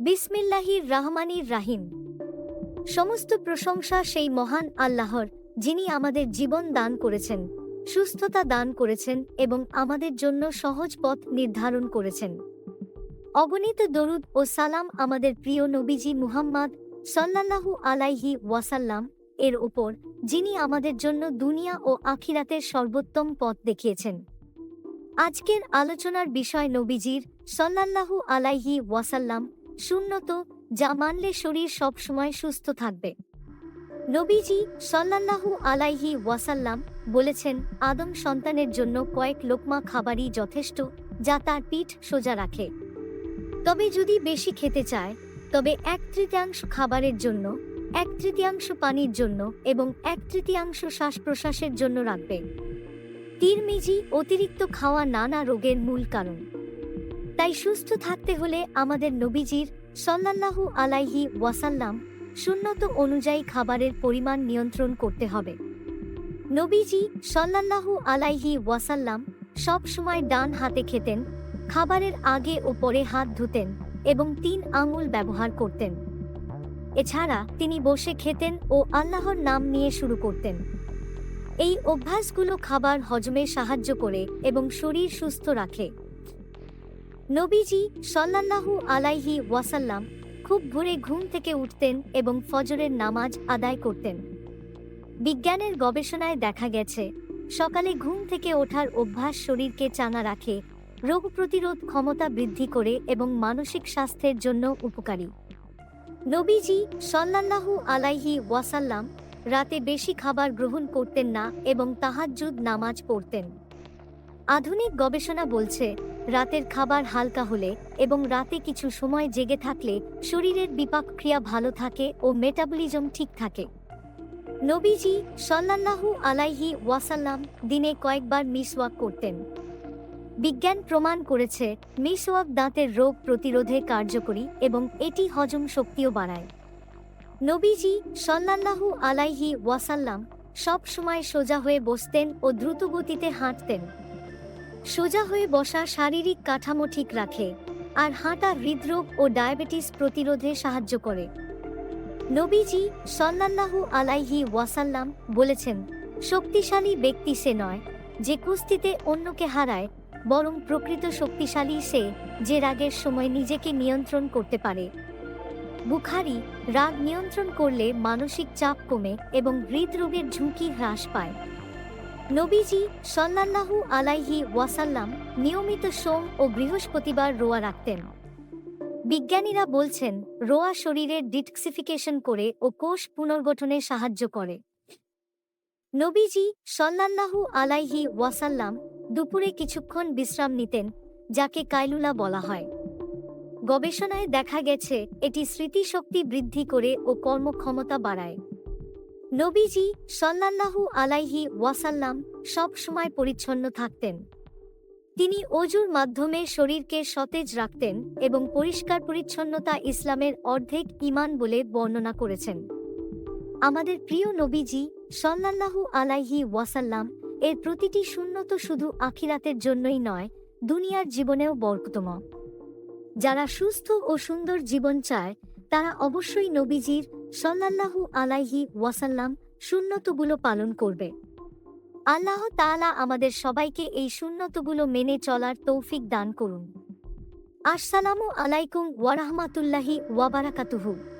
বিসমিল্লাহির রাহমানির রাহিম। সমস্ত প্রশংসা সেই মহান আল্লাহর, যিনি আমাদের জীবন দান করেছেন, সুস্থতা দান করেছেন এবং আমাদের জন্য সহজ পথ নির্ধারণ করেছেন। অগণিত দরুদ ও সালাম আমাদের প্রিয় নবীজি মুহাম্মদ সাল্লাল্লাহু আলাইহি ওয়াসাল্লাম এর ওপর যিনি আমাদের জন্য দুনিয়া ও আখিরাতের সর্বোত্তম পথ দেখিয়েছেন। আজকের আলোচনার বিষয় নবীজির সাল্লাল্লাহু আলাইহি ওয়াসাল্লাম শূন্যত যা মানলে শরীর সবসময় সুস্থ থাকবে। নবীজি সাল্লাল্লাহু আলাইহি ওয়াসাল্লাম বলেছেন, আদম সন্তানের জন্য কয়েক লোকমা খাবারই যথেষ্ট, যা তার পিঠ সোজা রাখে। তবে যদি বেশি খেতে চায়, তবে এক তৃতীয়াংশ খাবারের জন্য, এক তৃতীয়াংশ পানির জন্য এবং এক তৃতীয়াংশ শ্বাস প্রশ্বাসের জন্য রাখবে। তিরমিজি অতিরিক্ত খাওয়া নানা রোগের মূল কারণ। তাই সুস্থ থাকতে হলে আমাদের নবীজির সল্লাল্লাহু আলাইহি ওয়াসাল্লাম সুন্নত অনুযায়ী খাবারের পরিমাণ নিয়ন্ত্রণ করতে হবে। নবীজি সল্লাল্লাহু আলাইহি ওয়াসাল্লাম সব সময় ডান হাতে খেতেন, খাবারের আগে ও পরে হাত ধুতেন এবং তিন আঙুল ব্যবহার করতেন। এছাড়া তিনি বসে খেতেন ও আল্লাহর নাম নিয়ে শুরু করতেন। এই অভ্যাসগুলো খাবার হজমে সাহায্য করে এবং শরীর সুস্থ রাখে। নবীজি সল্লাল্লাহু আলাইহি ওয়াসাল্লাম খুব ভোরে ঘুম থেকে উঠতেন এবং ফজরের নামাজ আদায় করতেন। বিজ্ঞানের গবেষণায় দেখা গেছে, সকালে ঘুম থেকে ওঠার অভ্যাস শরীরকে চাঙা রাখে, রোগ প্রতিরোধ ক্ষমতা বৃদ্ধি করে এবং মানসিক স্বাস্থ্যের জন্য উপকারী। নবীজি সল্লাল্লাহু আলাইহি ওয়াসাল্লাম রাতে বেশি খাবার গ্রহণ করতেন না এবং তাহাজ্জুদ নামাজ পড়তেন। আধুনিক গবেষণা বলছে, রাতের খাবার হালকা হলে এবং রাতে কিছু সময় জেগে থাকলে শরীরের বিপাক ক্রিয়া ভালো থাকে ও মেটাবলিজম ঠিক থাকে। নবীজি সল্লাল্লাহু আলাইহি ওয়াসাল্লাম দিনে কয়েকবার মিসওয়াক করতেন। বিজ্ঞান প্রমাণ করেছে, মিসওয়াক দাঁতের রোগ প্রতিরোধে কার্যকরী এবং এটি হজম শক্তিও বাড়ায়। নবীজি সল্লাল্লাহু আলাইহি ওয়াসাল্লাম সব সময় সোজা হয়ে বসতেন ও দ্রুতগতিতে হাঁটতেন। সোজা হয়ে বসা শারীরিক কাঠামো ঠিক রাখে আর হাঁটা হৃদরোগ ও ডায়াবেটিস প্রতিরোধে সাহায্য করে। নবীজি সল্লাল্লাহু আলাইহি ওয়াসাল্লাম বলেছেন, শক্তিশালী ব্যক্তি সে নয় যে কুস্তিতে অন্যকে হারায়, বরং প্রকৃত শক্তিশালী সে যে রাগের সময় নিজেকে নিয়ন্ত্রণ করতে পারে। বুখারি, রাগ নিয়ন্ত্রণ করলে মানসিক চাপ কমে এবং হৃদরোগের ঝুঁকি হ্রাস পায়। নবীজি সল্লাল্লাহু আলাইহি ওয়াসাল্লাম নিয়মিত সোম ও বৃহস্পতিবার রোয়া রাখতেন। বিজ্ঞানীরা বলছেন, রোয়া শরীরের ডিটক্সিফিকেশন করে ও কোষ পুনর্গঠনে সাহায্য করে। নবীজি সল্লাল্লাহু আলাইহি ওয়াসাল্লাম দুপুরে কিছুক্ষণ বিশ্রাম নিতেন, যাকে কাইলুলা বলা হয়। গবেষণায় দেখা গেছে, এটি স্মৃতিশক্তি বৃদ্ধি করে ও কর্মক্ষমতা বাড়ায়। নবীজি সল্লাল্লাহু আলাইহি ওয়াসাল্লাম সব সময় পরিচ্ছন্ন থাকতেন। তিনি অজুর মাধ্যমে শরীরকে সতেজ রাখতেন এবং পরিষ্কার পরিচ্ছন্নতা ইসলামের অর্ধেক ইমান বলে বর্ণনা করেছেন। আমাদের প্রিয় নবীজি সল্লাল্লাহু আলাইহি ওয়াসাল্লাম এর প্রতিটি শূন্যত শুধু আখিরাতের জন্যই নয়, দুনিয়ার জীবনেও বরকতম যারা সুস্থ ও সুন্দর জীবন চায় তারা অবশ্যই নবীজির সল্লাল্লাহু আলাইহি ওয়াসাল্লাম শূন্যতগুলো পালন করবে। আল্লাহ তালা আমাদের সবাইকে এই শূন্যতগুলো মেনে চলার তৌফিক দান করুন। আসসালামু আলাইকুম ওয়ারাহমাতুল্লাহি ওয়াবারাকাতুহু